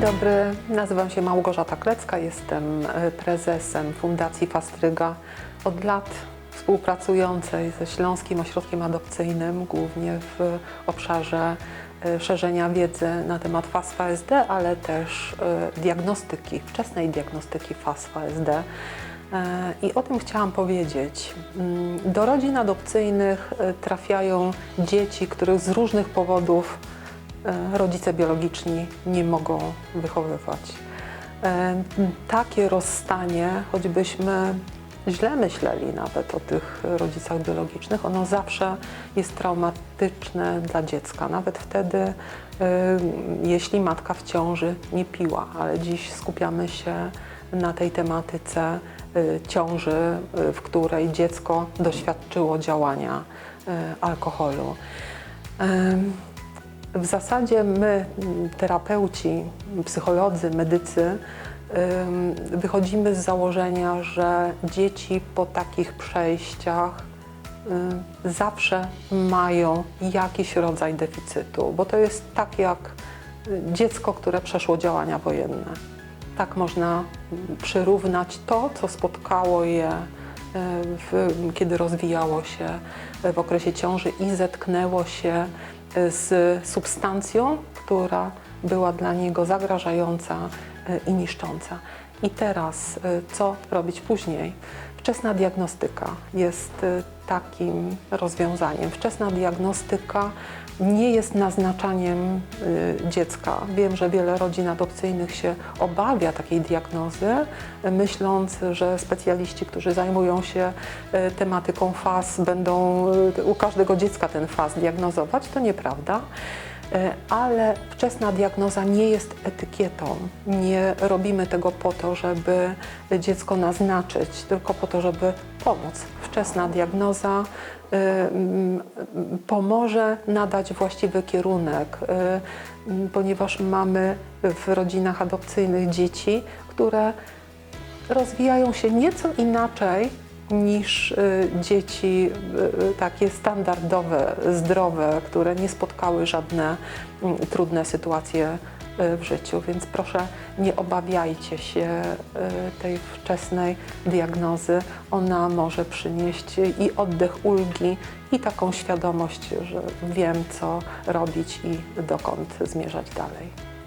dobry, nazywam się Małgorzata Klecka, jestem e, prezesem Fundacji Fastryga od lat współpracującej ze Śląskim Ośrodkiem Adopcyjnym, głównie w obszarze e, szerzenia wiedzy na temat FASFA-SD, ale też e, diagnostyki, wczesnej diagnostyki FASFA-SD. E, I o tym chciałam powiedzieć. Mm, Do rodzin adopcyjnych trafiają dzieci, których z różnych powodów rodzice biologiczni nie mogą wychowywać. E, Takie rozstanie, choćbyśmy źle myśleli nawet o tych rodzicach biologicznych, ono zawsze jest traumatyczne dla dziecka. Nawet wtedy, e, jeśli matka w ciąży nie piła, ale dziś skupiamy się na tej tematyce e, ciąży, e, w której dziecko doświadczyło działania e, alkoholu. W zasadzie my, terapeuci, psycholodzy, medycy, wychodzimy z założenia, że dzieci po takich przejściach ym, zawsze mają jakiś rodzaj deficytu, bo to jest tak jak y, dziecko, które przeszło działania wojenne. Tak można przyrównać to, co spotkało je, y, w, kiedy rozwijało się w okresie ciąży i zetknęło się z substancją, która była dla niego zagrażająca y, i niszcząca. I teraz, y, co robić później? Wczesna diagnostyka jest y, takim rozwiązaniem. Wczesna diagnostyka nie jest naznaczaniem y, dziecka. Wiem, że wiele rodzin adopcyjnych się obawia takiej diagnozy, myśląc, że specjaliści, którzy zajmują się y, tematyką faz, będą u każdego dziecka ten faz diagnozować. To nieprawda. E, Ale wczesna diagnoza nie jest etykietą. Nie robimy tego po to, żeby dziecko naznaczyć, tylko po to, żeby pomóc. Wczesna diagnoza mm, pomoże nadać właściwy kierunek, mm, ponieważ mamy w rodzinach adopcyjnych dzieci, które rozwijają się nieco inaczej niż y, dzieci y, y, takie standardowe, zdrowe, które nie spotkały żadne mm, trudne sytuacje w życiu. Więc proszę nie obawiajcie się tej wczesnej diagnozy. Ona może przynieść i oddech ulgi, i taką świadomość, że wiem, co robić i dokąd zmierzać dalej.